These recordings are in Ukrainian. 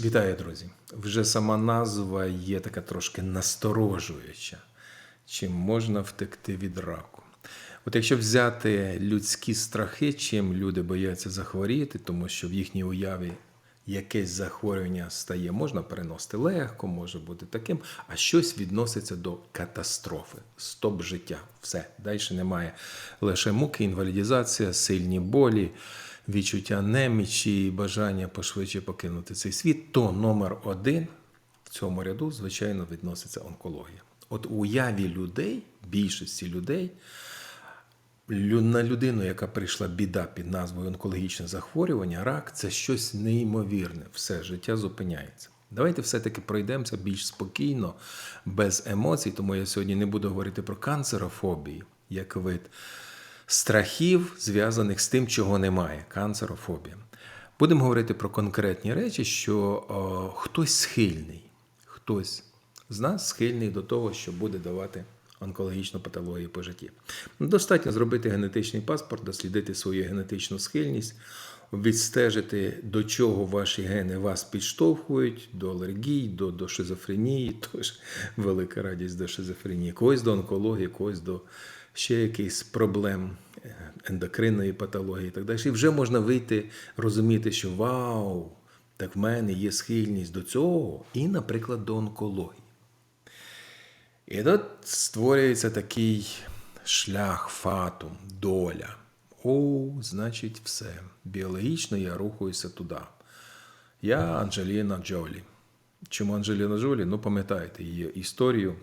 Вітаю, друзі! Вже сама назва є така трошки насторожуюча. Чим можна втекти від раку? От якщо взяти людські страхи, чим люди бояться захворіти, тому що в їхній уяві якесь захворювання стає, можна переносити легко, може бути таким, а щось відноситься до катастрофи, стоп життя. Все, далі немає лише муки, інвалідізація, сильні болі відчуття немічі і бажання пошвидше покинути цей світ, то номер один в цьому ряду, звичайно, відноситься онкологія. От у уяві людей, більшості людей, на людину, яка прийшла біда під назвою онкологічне захворювання, рак це щось неймовірне. Все життя зупиняється. Давайте все-таки пройдемося більш спокійно, без емоцій, тому я сьогодні не буду говорити про канцерофобію як вид страхів, зв'язаних з тим, чого немає канцерофобія. Будемо говорити про конкретні речі, що о, хтось схильний, хтось з нас схильний до того, що буде давати онкологічну патологію по житті. Достатньо зробити генетичний паспорт, дослідити свою генетичну схильність, відстежити, до чого ваші гени вас підштовхують, до алергії, до, до шизофренії, тож велика радість до шизофренії, когось до онкології, когось до ще якихось проблем е, ендокринної патології і так далі. І вже можна вийти, розуміти, що вау, так в мене є схильність до цього, і, наприклад, до онкології. І тут створюється такий шлях, фатум, доля. О, значить, все. Біологічно я рухаюся туди. Я Анджеліна Джолі. Чому Анджеліна Джолі? Ну, пам'ятаєте її історію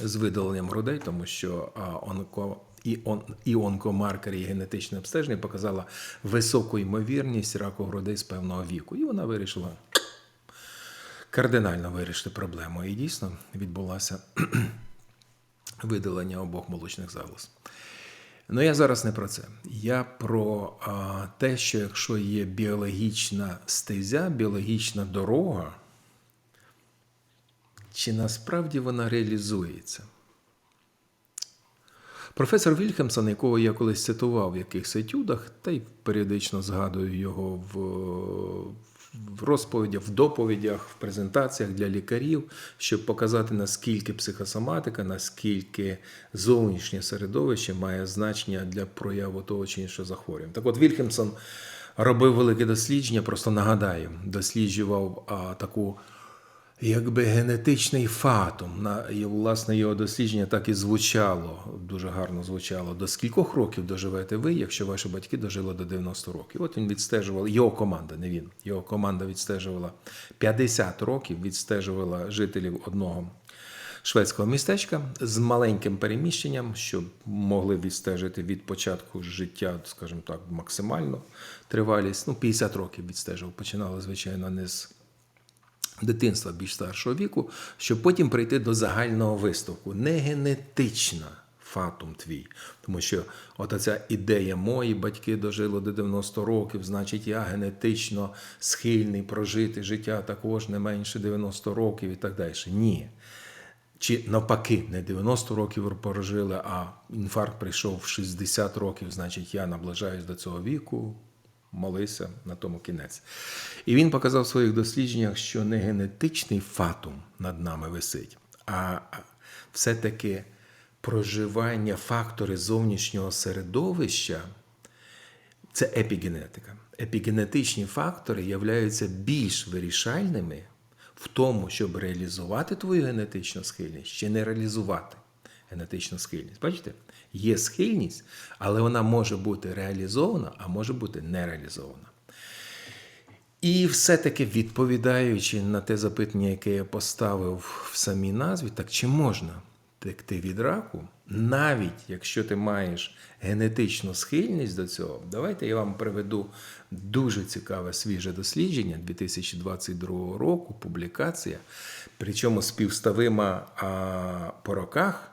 з видаленням грудей, тому що онко, і, он, і онкомаркери, і генетичне обстеження показала високу ймовірність раку грудей з певного віку. І вона вирішила кардинально вирішити проблему. І дійсно відбулося видалення обох молочних залоз. Ну я зараз не про це. Я про а, те, що якщо є біологічна стезя, біологічна дорога, чи насправді вона реалізується? Професор Вільхемсон, якого я колись цитував в якихось етюдах, та й періодично згадую його в, в розповідях, в доповідях, в презентаціях для лікарів, щоб показати, наскільки психосоматика, наскільки зовнішнє середовище має значення для прояву того чи іншого захворювання. Так от Вільхемсон робив велике дослідження, просто нагадаю, досліджував а, таку якби генетичний фатум. На власне його дослідження так і звучало, дуже гарно звучало. До скількох років доживете ви, якщо ваші батьки дожили до 90 років? От він відстежував, його команда, не він. Його команда відстежувала 50 років, відстежувала жителів одного. Шведського містечка з маленьким переміщенням, щоб могли відстежити від початку життя, скажімо так, максимально тривалість. Ну, 50 років відстежував. Починали, звичайно, не з дитинства більш старшого віку, щоб потім прийти до загального висновку. Не генетична фатум твій. Тому що от ця ідея мої батьки дожили до 90 років, значить, я генетично схильний прожити життя також не менше 90 років і так далі. Ні. Чи навпаки, не 90 років прожили, а інфаркт прийшов в 60 років, значить, я наближаюсь до цього віку, молися на тому кінець. І він показав в своїх дослідженнях, що не генетичний фатум над нами висить, а все-таки проживання фактори зовнішнього середовища це епігенетика. Епігенетичні фактори являються більш вирішальними в тому, щоб реалізувати твою генетичну схильність чи не реалізувати генетичну схильність. Бачите? Є схильність, але вона може бути реалізована, а може бути не реалізована. І все-таки відповідаючи на те запитання, яке я поставив в самій назві, так чи можна втекти від раку, навіть якщо ти маєш генетичну схильність до цього, давайте я вам приведу дуже цікаве свіже дослідження 2022 року, публікація, причому співставима по роках.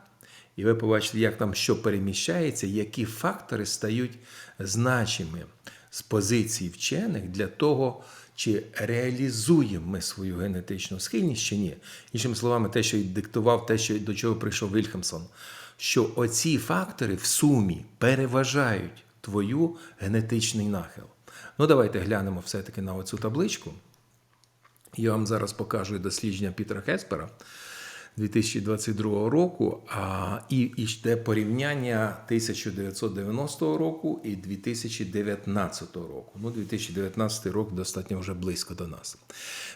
І ви побачите, як там що переміщається, які фактори стають значими з позиції вчених для того, чи реалізуємо ми свою генетичну схильність чи ні. Іншими словами, те, що диктував, те, що до чого прийшов Вільхамсон, що оці фактори в сумі переважають твою генетичний нахил. Ну, давайте глянемо все-таки на оцю табличку. Я вам зараз покажу дослідження Пітера Хеспера 2022 року, а, і, йде порівняння 1990 року і 2019 року. Ну, 2019 рік достатньо вже близько до нас.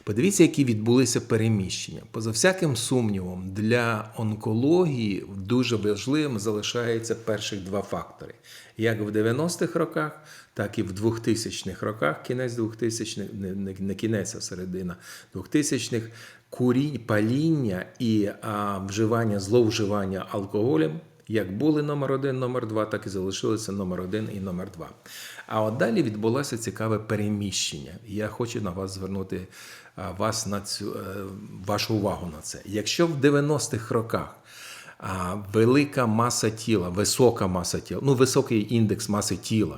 Подивіться, які відбулися переміщення. Поза всяким сумнівом, для онкології дуже важливим залишаються перших два фактори. Як в 90-х роках, так і в 2000-х роках, кінець 2000-х, не, не, не кінець, а середина 2000-х, курінь, паління і а, вживання, зловживання алкоголем, як були номер один, номер два, так і залишилися номер один і номер два. А от далі відбулося цікаве переміщення. Я хочу на вас звернути вас на цю, е, вашу увагу на це. Якщо в 90-х роках велика маса тіла, висока маса тіла, ну високий індекс маси тіла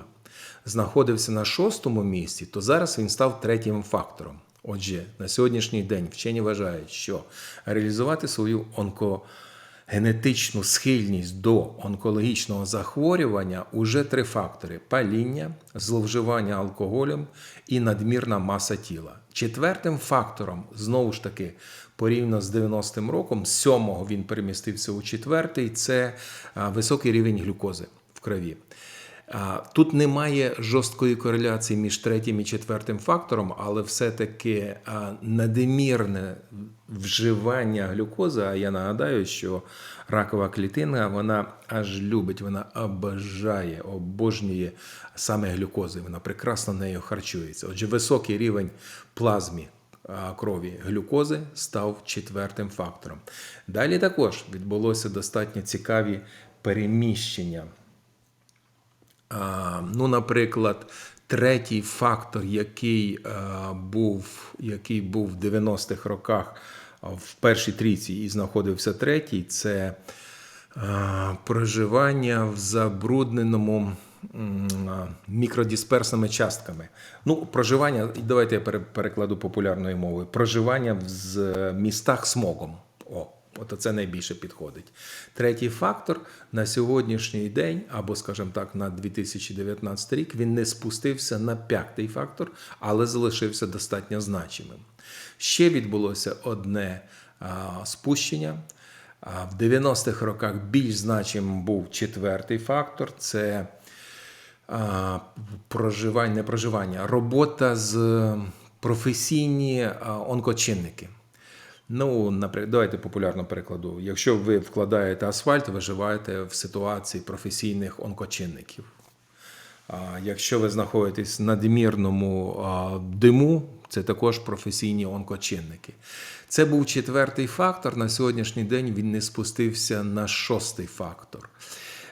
знаходився на шостому місці, то зараз він став третім фактором. Отже, на сьогоднішній день вчені вважають, що реалізувати свою онкогенетичну схильність до онкологічного захворювання уже три фактори: паління, зловживання алкоголем і надмірна маса тіла. Четвертим фактором, знову ж таки, порівняно з 90-м роком, з сьомого він перемістився у четвертий, це високий рівень глюкози в крові. Тут немає жорсткої кореляції між третім і четвертим фактором, але все-таки надмірне вживання глюкози, а я нагадаю, що ракова клітина вона аж любить, вона обожає, обожнює саме глюкози, вона прекрасно нею харчується. Отже, високий рівень плазмі крові глюкози став четвертим фактором. Далі також відбулося достатньо цікаві переміщення. Ну, наприклад, третій фактор, який був, який був в 90-х роках в першій трійці і знаходився третій, це проживання в забрудненому мікродисперсними частками. Ну, проживання, давайте я пере- перекладу популярною мовою. Проживання в містах смогом. О, От це найбільше підходить. Третій фактор на сьогоднішній день, або, скажімо так, на 2019 рік, він не спустився на п'ятий фактор, але залишився достатньо значимим. Ще відбулося одне а, спущення. А, в 90-х роках більш значимим був четвертий фактор це а, проживання, не проживання, робота з професійні онкочинники. Ну, наприклад, давайте популярно перекладу. Якщо ви вкладаєте асфальт, ви живаєте в ситуації професійних онкочинників. Якщо ви знаходитесь в надмірному диму, це також професійні онкочинники. Це був четвертий фактор. На сьогоднішній день він не спустився на шостий фактор.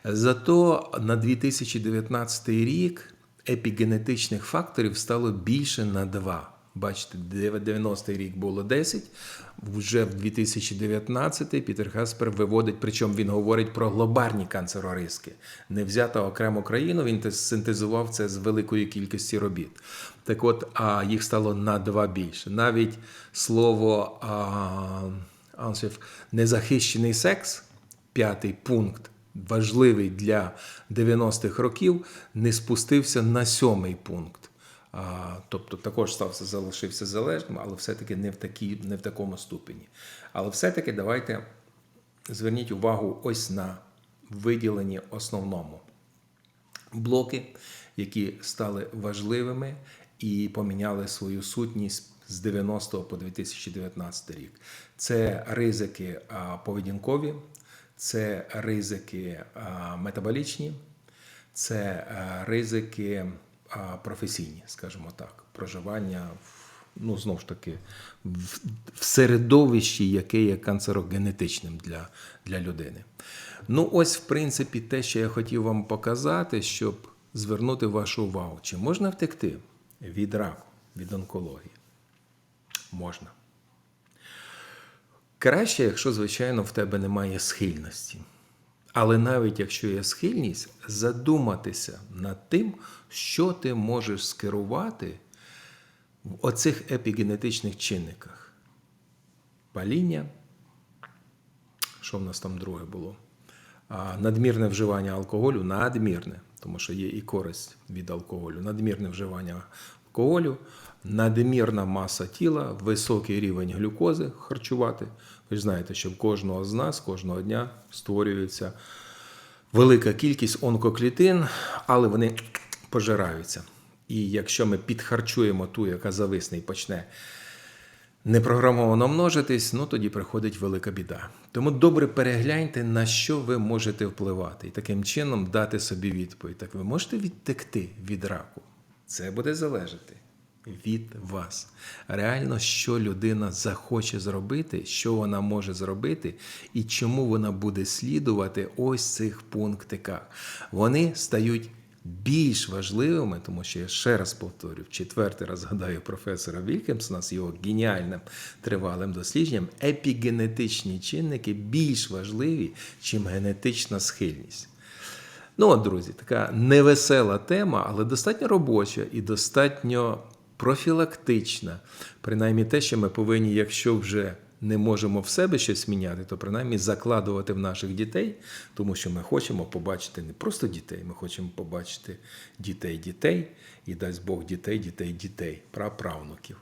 Зато на 2019 рік епігенетичних факторів стало більше на два. Бачите, 90-й рік було 10, вже в 2019 Пітер Хаспер виводить, причому він говорить про глобальні канцерориски. Не взята окремо країну, він те- синтезував це з великої кількості робіт. Так от, а їх стало на два більше. Навіть слово а, незахищений секс, п'ятий пункт, важливий для 90-х років, не спустився на сьомий пункт. Тобто також стався, залишився залежним, але все-таки не в, такій, не в такому ступені. Але все-таки давайте зверніть увагу ось на виділені основному блоки, які стали важливими і поміняли свою сутність з 90 по 2019 рік. Це ризики поведінкові, це ризики метаболічні, це ризики а, професійні, скажімо так, проживання ну, знову ж таки, в, в середовищі, яке є канцерогенетичним для, для людини. Ну, ось, в принципі, те, що я хотів вам показати, щоб звернути вашу увагу, чи можна втекти від раку, від онкології? Можна. Краще, якщо, звичайно, в тебе немає схильності. Але навіть якщо є схильність, задуматися над тим, що ти можеш скерувати в оцих епігенетичних чинниках. Паління, що в нас там друге було? Надмірне вживання алкоголю, надмірне, тому що є і користь від алкоголю, надмірне вживання алкоголю, надмірна маса тіла, високий рівень глюкози харчувати. Ви ж знаєте, що в кожного з нас кожного дня створюється велика кількість онкоклітин, але вони пожираються. І якщо ми підхарчуємо ту, яка зависне і почне непрограмовано множитись, ну тоді приходить велика біда. Тому добре перегляньте, на що ви можете впливати, і таким чином дати собі відповідь. Так ви можете відтекти від раку. Це буде залежати від вас. Реально, що людина захоче зробити, що вона може зробити, і чому вона буде слідувати ось цих пунктиках. Вони стають більш важливими, тому що я ще раз повторю, в четвертий раз згадаю професора Вількемсона з його геніальним тривалим дослідженням, епігенетичні чинники більш важливі, чим генетична схильність. Ну, от, друзі, така невесела тема, але достатньо робоча і достатньо профілактична. Принаймні те, що ми повинні, якщо вже не можемо в себе щось міняти, то принаймні закладувати в наших дітей, тому що ми хочемо побачити не просто дітей, ми хочемо побачити дітей дітей і дасть Бог дітей, дітей, дітей, праправнуків.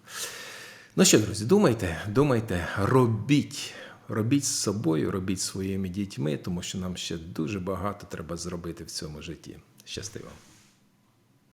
Ну що, друзі, думайте, думайте, робіть. Робіть з собою, робіть своїми дітьми, тому що нам ще дуже багато треба зробити в цьому житті. Щасти!